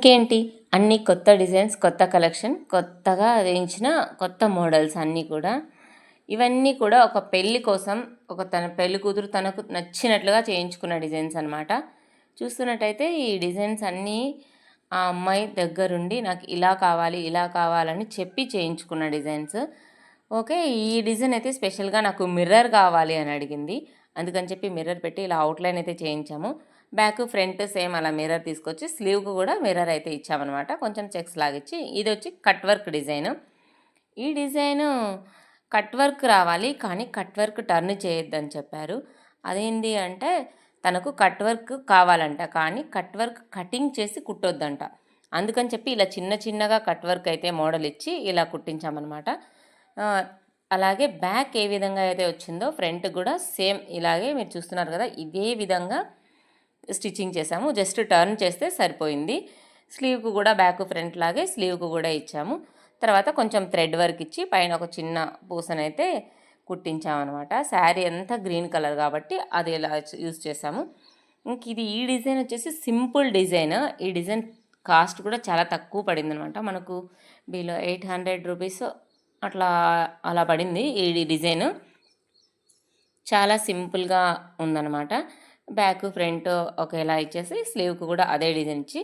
ఇంకేంటి? అన్ని కొత్త డిజైన్స్ కొత్త కలెక్షన్ కొత్తగా వేయించిన కొత్త మోడల్స్ అన్నీ కూడా. ఇవన్నీ కూడా ఒక పెళ్ళి కోసం ఒక తన పెళ్ళి కూతురు తనకు నచ్చినట్లుగా చేయించుకున్న డిజైన్స్ అనమాట చూస్తున్నట్టయితే ఈ డిజైన్స్ అన్నీ ఆ అమ్మాయి దగ్గరుండి నాకు ఇలా కావాలి ఇలా కావాలని చెప్పి చేయించుకున్న డిజైన్స్. ఓకే ఈ డిజైన్ అయితే స్పెషల్గా నాకు మిర్రర్ కావాలి అని అడిగింది. అందుకని చెప్పి మిర్రర్ పెట్టి ఇలా అవుట్లైన్ అయితే చేయించాము. బ్యాక్ ఫ్రంట్ సేమ్ అలా మిర్రర్ తీసుకొచ్చి స్లీవ్కి కూడా మిర్రర్ అయితే ఇచ్చామన్నమాట. కొంచెం చెక్స్ లాగిచ్చి ఇది వచ్చి కట్ వర్క్ డిజైన్. ఈ డిజైన్ కట్ వర్క్ రావాలి కానీ కట్ వర్క్ టర్న్ చేయొద్దని చెప్పారు. అదేంటి అంటే తనకు కట్ వర్క్ కావాలంట కానీ కట్ వర్క్ కటింగ్ చేసి కుట్టొద్దంట. అందుకని చెప్పి ఇలా చిన్న చిన్నగా కట్ వర్క్ అయితే మోడల్ ఇచ్చి ఇలా కుట్టించామన్నమాట. అలాగే బ్యాక్ ఏ విధంగా అయితే వచ్చిందో ఫ్రంట్ కూడా సేమ్ ఇలాగే మీరు చూస్తున్నారు కదా ఇదే విధంగా స్టిచ్చింగ్ చేసాము జస్ట్ టర్న్ చేస్తే సరిపోయింది. స్లీవ్కు కూడా బ్యాక్ ఫ్రంట్ లాగే స్లీవ్కు కూడా ఇచ్చాము. తర్వాత కొంచెం థ్రెడ్ వర్క్ ఇచ్చి పైన ఒక చిన్న పూసనైతే కుట్టించామన్నమాట. శారీ అంతా గ్రీన్ కలర్ కాబట్టి అది ఇలా యూస్ చేసాము ఇంక ఇది ఈ డిజైన్ వచ్చేసి సింపుల్ డిజైన్. ఈ డిజైన్ కాస్ట్ కూడా చాలా తక్కువ పడింది అనమాట మనకు బిలో ఎయిట్ హండ్రెడ్ రూపీస్ అట్లా అలా పడింది ఈ డిజైన్. చాలా సింపుల్గా ఉందన్నమాట. బ్యాక్ ఫ్రంట్ ఒకేలా ఇచ్చేసి స్లీవ్కి కూడా అదే డిజైన్ ఇచ్చి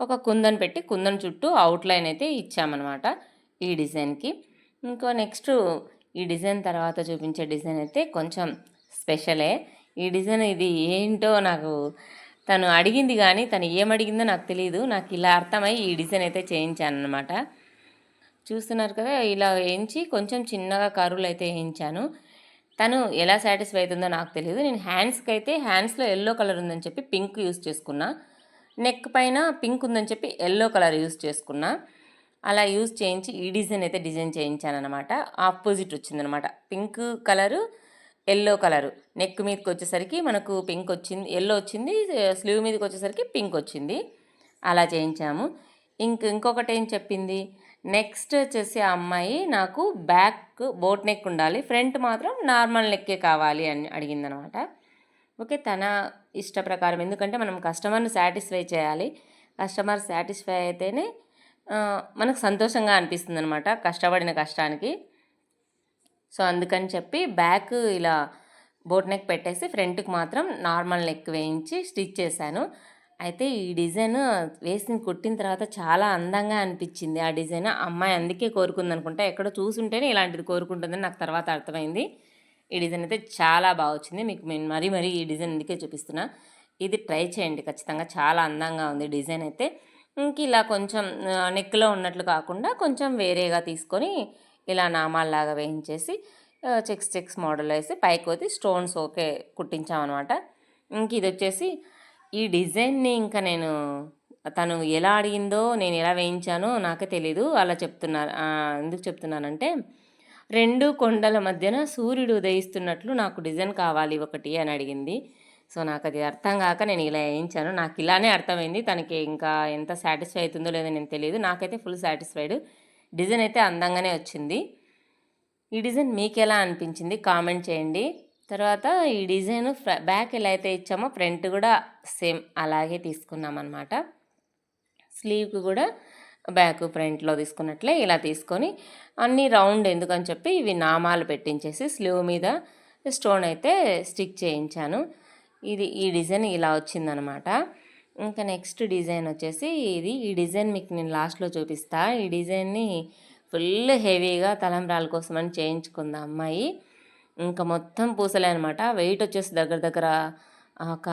ఒక కుందన్ పెట్టి కుందన్ చుట్టూ అవుట్లైన్ అయితే ఇచ్చామన్నమాట ఈ డిజైన్కి. ఇంకో నెక్స్ట్ ఈ డిజైన్ తర్వాత చూపించే డిజైన్ అయితే కొంచెం స్పెషలే. ఈ డిజైన్ ఇది ఏంటో నాకు తను అడిగింది కానీ తను ఏమడిగిందో నాకు తెలియదు నాకు ఇలా అర్థమై ఈ డిజైన్ అయితే చేయించాను అనమాట చూస్తున్నారు కదా ఇలా వేయించి కొంచెం చిన్నగా కరువులు అయితే వేయించాను. తను ఎలా సాటిస్ఫై అవుతుందో నాకు తెలియదు నేను హ్యాండ్స్కి అయితే హ్యాండ్స్లో ఎల్లో కలర్ ఉందని చెప్పి పింక్ యూస్ చేసుకున్నా. నెక్ పైన పింక్ ఉందని చెప్పి ఎల్లో కలర్ యూస్ చేసుకున్నా. అలా యూస్ చేయించి ఈ డిజైన్ అయితే డిజైన్ చేయించాను అనమాట ఆపోజిట్ వచ్చిందనమాట pink colour yellow colour neck మీదకి వచ్చేసరికి మనకు పింక్ వచ్చింది ఎల్లో వచ్చింది స్లీవ్ మీదకి వచ్చేసరికి పింక్ వచ్చింది. అలా చేయించాము. ఇంక ఇంకొకటి ఏం చెప్పింది? నెక్స్ట్ వచ్చేసి ఆ అమ్మాయి నాకు బ్యాక్ బోట్ నెక్ ఉండాలి ఫ్రంట్ మాత్రం నార్మల్ నెక్కే కావాలి అని అడిగిందనమాట. ఓకే తన ఇష్ట ప్రకారం. ఎందుకంటే మనం కస్టమర్ని సాటిస్ఫై చేయాలి. కస్టమర్ సాటిస్ఫై అయితేనే మనకు సంతోషంగా అనిపిస్తుంది అనమాట కష్టపడిన కష్టానికి. సో అందుకని చెప్పి బ్యాక్ ఇలా బోట్ నెక్ పెట్టేసి ఫ్రంట్కి మాత్రం నార్మల్ నెక్ వేయించి స్టిచ్ చేశాను. అయితే ఈ డిజైన్ వేసి కుట్టిన తర్వాత చాలా అందంగా అనిపించింది ఆ డిజైన్. అమ్మాయి అందుకే కోరుకుంది అనుకుంటా. ఎక్కడో చూసుంటేనే ఇలాంటిది కోరుకుంటుందని నాకు తర్వాత అర్థమైంది. ఈ డిజైన్ అయితే చాలా బాగా వచ్చింది. మీకు నేను మరీ మరీ ఈ డిజైన్ అందుకే చూపిస్తున్నా. ఇది ట్రై చేయండి. ఖచ్చితంగా చాలా అందంగా ఉంది డిజైన్ అయితే. ఇంక ఇలా కొంచెం నెక్లో ఉన్నట్లు కాకుండా కొంచెం వేరేగా తీసుకొని ఇలా నామాల్లాగా వేయించేసి చెక్స్ చెక్స్ మోడల్ వేసి పైకి వచ్చి స్టోన్స్ ఓకే కుట్టించామన్నమాట. ఇంక ఇది వచ్చేసి ఈ డిజైన్ని ఇంకా నేను తను ఎలా అడిగిందో నేను ఎలా వేయించానో నాకే తెలీదు. అలా చెప్తున్నారు ఎందుకు చెప్తున్నానంటే రెండు కొండల మధ్యన సూర్యుడు ఉదయిస్తున్నట్లు నాకు డిజైన్ కావాలి ఒకటి అని అడిగింది. సో నాకు అది అర్థం కాక నేను ఇలా వేయించాను. నాకు ఇలానే అర్థమైంది. తనకి ఇంకా ఎంత సాటిస్ఫై అవుతుందో లేదో నేను తెలియదు నాకైతే ఫుల్ సాటిస్ఫైడ్. డిజైన్ అయితే అందంగానే వచ్చింది. ఈ డిజైన్ మీకు ఎలా అనిపించింది? కామెంట్ చేయండి. తర్వాత ఈ డిజైన్ ఫ్ర- బ్యాక్ ఎలా అయితే ఇచ్చామో ఫ్రంట్ కూడా సేమ్ అలాగే తీసుకున్నాం అనమాట స్లీవ్కి కూడా బ్యాక్ ఫ్రంట్లో తీసుకున్నట్లే ఇలా తీసుకొని అన్నీ రౌండ్ ఎందుకని చెప్పి ఇవి నామాలు పెట్టించేసి స్లీవ్ మీద స్టోన్ అయితే స్టిక్ చేయించాను. ఇది ఈ డిజైన్ ఇలా వచ్చిందనమాట ఇంకా నెక్స్ట్ డిజైన్ వచ్చేసి ఇది. ఈ డిజైన్ మీకు నేను లాస్ట్లో చూపిస్తా. ఈ డిజైన్ని ఫుల్ హెవీగా తలంబ్రాల కోసం అని చేయించుకుంది అమ్మాయి. ఇంకా మొత్తం పూసలే అనమాట వెయిట్ వచ్చేసి దగ్గర దగ్గర ఒక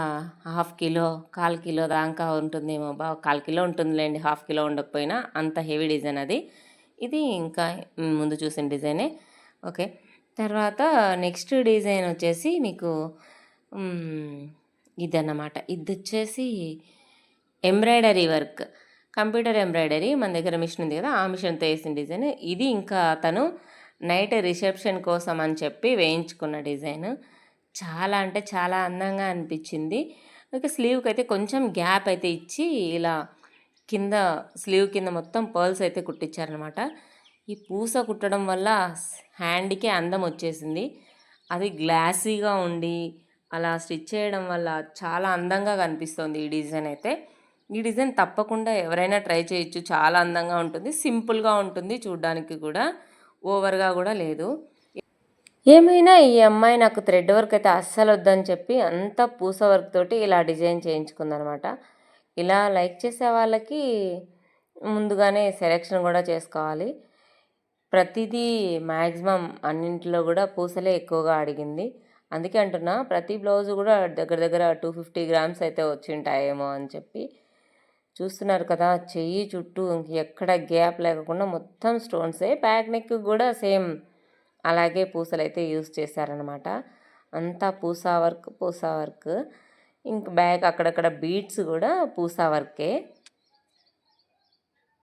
హాఫ్ కిలో కాల్ కిలో దాకా ఉంటుందేమో బా కాల్ కిలో ఉంటుందిలేండి హాఫ్ కిలో ఉండకపోయినా అంత హెవీ డిజైన్ అది. ఇది ఇంకా ముందు చూసిన డిజైనే ఓకే తర్వాత నెక్స్ట్ డిజైన్ వచ్చేసి మీకు ఇది ఇదన్నమాట. ఇది వచ్చేసి ఎంబ్రాయిడరీ వర్క్ కంప్యూటర్ ఎంబ్రాయిడరీ మన దగ్గర మిషన్ ఉంది కదా ఆ మిషన్తో వేసిన డిజైన్ ఇది ఇంకా తను నైట్ రిసెప్షన్ కోసం అని చెప్పి వేయించుకున్న డిజైన్. చాలా అంటే చాలా అందంగా అనిపించింది. ఇక స్లీవ్కి అయితే కొంచెం గ్యాప్ అయితే ఇచ్చి ఇలా కింద స్లీవ్ కింద మొత్తం పర్ల్స్ అయితే కుట్టించారనమాట ఈ పూస కుట్టడం వల్ల హ్యాండ్కి అందం వచ్చేసింది. అది గ్లాసీగా ఉండి అలా స్టిచ్ చేయడం వల్ల చాలా అందంగా కనిపిస్తుంది ఈ డిజైన్ అయితే. ఈ డిజైన్ తప్పకుండా ఎవరైనా ట్రై చేయొచ్చు. చాలా అందంగా ఉంటుంది. సింపుల్గా ఉంటుంది చూడ్డానికి కూడా. ఓవర్గా కూడా లేదు. ఏమైనా ఈ అమ్మాయి నాకు థ్రెడ్ వర్క్ అయితే అస్సలు వద్దని చెప్పి అంతా పూస వర్క్ తోటి ఇలా డిజైన్ చేయించుకుందనమాట ఇలా లైక్ చేసే వాళ్ళకి ముందుగానే సెలెక్షన్ కూడా చేసుకోవాలి. ప్రతిదీ మ్యాక్సిమం అన్నింటిలో కూడా పూసలే ఎక్కువగా అడిగింది. అందుకే అంటున్నా ప్రతి బ్లౌజ్ కూడా దగ్గర దగ్గర టూ ఫిఫ్టీ గ్రామ్స్ అయితే వచ్చి ఉంటాయేమో అని చెప్పి చూస్తున్నారు కదా చెయ్యి చుట్టూ ఎక్కడ గ్యాప్ లేకుండా మొత్తం స్టోన్సే బ్యాక్ నెక్ కూడా సేమ్. అలాగే పూసలు అయితే యూస్ చేశారనమాట అంతా పూసా వర్క్ పూసా వర్క్. ఇంక బ్యాక్ అక్కడక్కడ బీడ్స్ కూడా పూసా వర్కే.